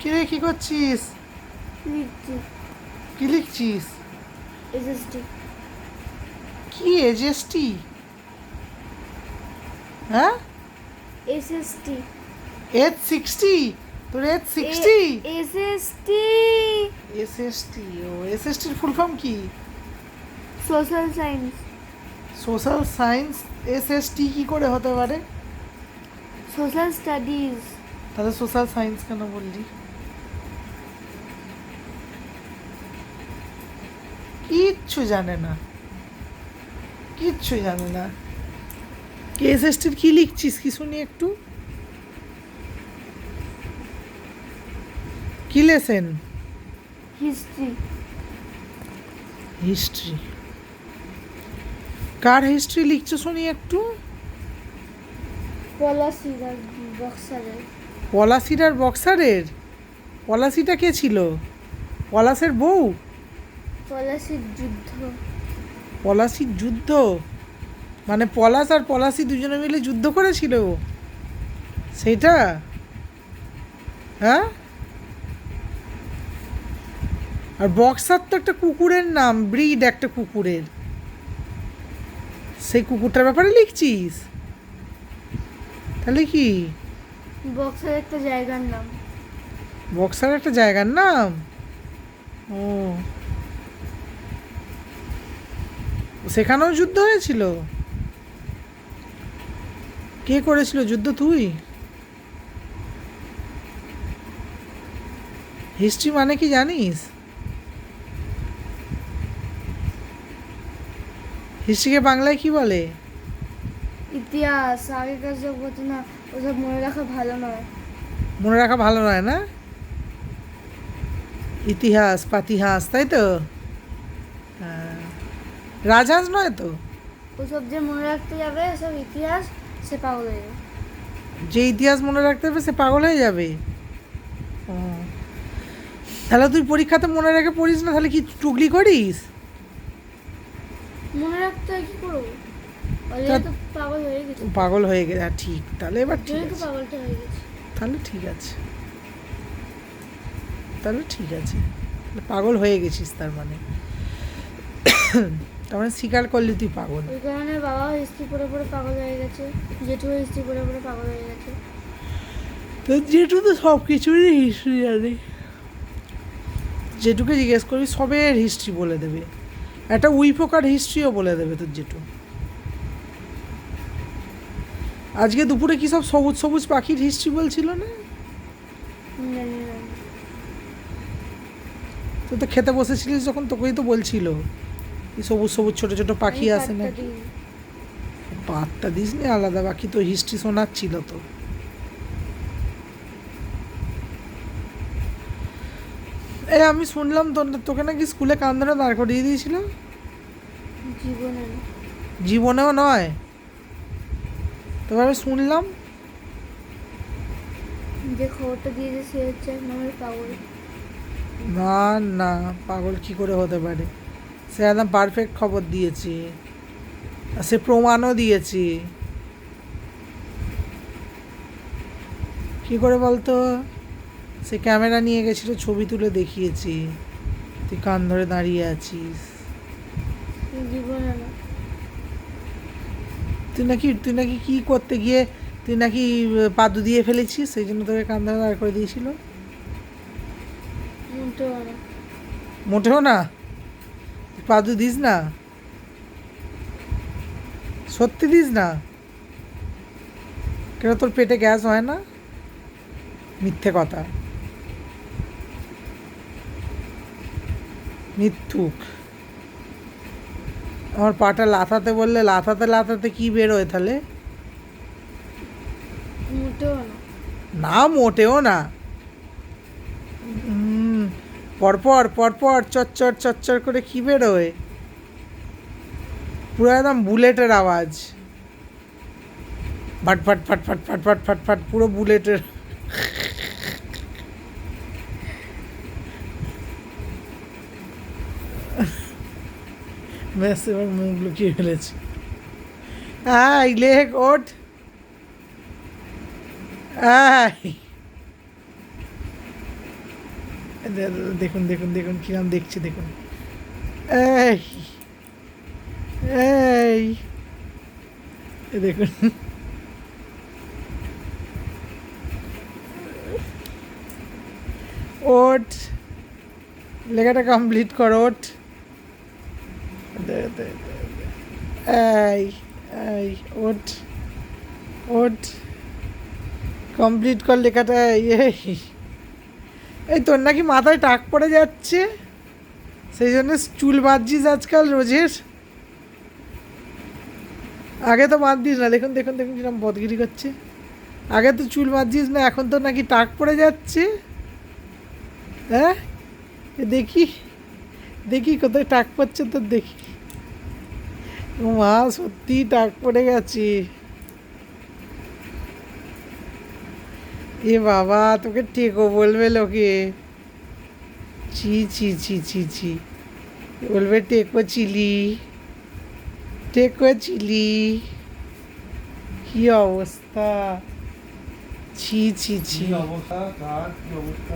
কিরে কি করছিস? কি লিখছিস? এসএসটি কি এজএসটি হ্যাঁ? SST H sixty? তোর এইচ সিক্সটি? এসএসটি এসএসটি ও এসএসটির ফুল ফর্ম কি? Social science social science SST কি করে হতে পারে? সোশ্যাল স্টাডিজ তাহলে সোশ্যাল সায়েন্স কেন বললি? কিচ্ছু জানে না। কিচ্ছু জানে না। কে এসএসটির কি লিখছিস কি শুনি একটু? কি লেসেন হিস্ট্রি। হিস্ট্রি। কার হিস্ট্রি লিখছো শুনি একটু? পলাশি বক্সারের। পলাশিটার বক্সারের? পলাশিটা কে ছিল? পলাশের বউ? পলাশির যুদ্ধ। পলাশির যুদ্ধ? মানে পলাশ আর পলাশি দুজনে মিলে যুদ্ধ করেছিল? সেইটা হ্যাঁ? আর বক্সার তো একটা কুকুরের নাম ব্রিড একটা কুকুরের। সেই কুকুরটার ব্যাপারে লিখছিস? তাহলে কি? বক্সার একটা জায়গার নাম। বক্সার একটা জায়গার নাম? ও। সেখানেও যুদ্ধ হয়েছিল? কে করেছিল যুদ্ধ? তুই? হিস্ট্রি মানে কি জানিস? হিস্ট্রিকে বাংলায় কি বলে? ইতিহাস আগেকার সব ঘটনা ওসব মনে রাখা ভালো নয়। মনে রাখা ভালো নয় না? ইতিহাস পাতিহাস তাই তো? হ্যাঁ। রাজহাঁস নয় তো? ওসব যে মনে রাখতে যাবে সব ইতিহাস সে পাগল হয়ে যাবে। যে ইতিহাস মনে রাখতে হবে সে পাগল হয়ে যাবে? তাহলে তুই পরীক্ষাতে মনে রেখে পড়িস না তাহলে কি টুকলি করিস? মনে রাখতে হয় কি করব? পাগল হয়ে গেছে। পাগল হয়ে গেছে ঠিক তাহলে এবার ঠিক আছে। পাগলটা হয়ে গেছে। তাহলে ঠিক আছে। তাহলে ঠিক আছে। পাগল হয়ে গেছিস তার মানে। তার মানে স্বীকার করলি তুই পাগল। ওই কারণে বাবা হিস্ট্রি পড়ে পড়ে পাগল হয়ে গেছে। জেঠু হিস্ট্রি পড়ে পড়ে পাগল হয়ে গেছে। তো জেঠু তো সব কিছুরই হিস্ট্রি জানে। যেটুকে জিজ্ঞেস করবি সবের হিস্ট্রি বলে দেবে। একটা উইপোকার হিস্ট্রিও বলে দেবে তোর জেঠু। আজকে দুপুরে কি সব সবুজ সবুজ পাখির হিস্ট্রি বলছিল না। তুই তো খেতে বসেছিলিস যখন তোকেই তো বলছিল। সবুজ সবুজ ছোট ছোট পাখি আছে দিইনি। পাত্তা দিস নি আলাদা বাকি তো হিস্ট্রি শোনাচ্ছিল তো। এই আমি শুনলাম তোর তোকে নাকি স্কুলে কান ধরে দাঁড় করিয়ে দিয়েছিল জীবনেও নয়। তবে আমি শুনলাম। যে খবরটা দিয়েছে সে হচ্ছে পাগল। না না পাগল কি করে হতে পারে? সে একদম পারফেক্ট খবর দিয়েছে। সে প্রমাণও দিয়েছে। কি করে বলতো? সে ক্যামেরা নিয়ে গেছিল ছবি তুলে দেখিয়েছি। তুই কান ধরে দাঁড়িয়ে আছিস। তুই নাকি তুই নাকি কি করতে গিয়ে তুই নাকি পাদু দিয়ে ফেলেছিস? সেই জন্য তোকে কান ধরে দাঁড় করে দিয়েছিল। মোটেও না? পাদু দিস না। সত্যি দিস না। কেন তোর পেটে গ্যাস হয় না? মিথ্যে কথা। মিথ্যুক। আমার পাটা লাথাতে বললে লাথাতে লাথাতে কি বেরোয় তাহলে? না মোটেও না। পরপর পরপর, চচ্চর চচ্চর করে কি বেরোয়? পুরো একদম বুলেটের আওয়াজ। ফাট ফাট ফাট ফাট ফাট ফাট ফাট ফাট পুরো বুলেটের। ব্যাস, এবার মুখ লুকিয়ে ফেলেছি। আই এ দে- দে- দেখুন দেখুন দেখুন, কিরম দেখছে, দেখুন। এই এই দেখুন। ওট, লেখাটা কমপ্লিট কর, ওট। এই এই, ওট ওট। কমপ্লিট কর লেখাটা এই। এই। তোর নাকি মাথায় টাক পড়ে যাচ্ছে। সেই জন্য চুল বাঁধছিস আজকাল রোজের। আগে তো বাঁধতিস না, দেখুন দেখুন দেখুন কিরম বদগিরি করছে। আগে তো চুল বাঁধছিস না, এখন তো নাকি টাক পড়ে যাচ্ছে। হ্যাঁ? দেখি দেখি কোথায় টাক পড়ছে তো দেখি। মা সত্যি টাক পড়ে গেছে। এ বাবা তোকে টেকো বলবে লোকে ছি ছি ছি ছি ছি বলবে টেকো চিলি টেকো চিলি কি অবস্থা ছি ছি ছি কি অবস্থা কার কি অবস্থা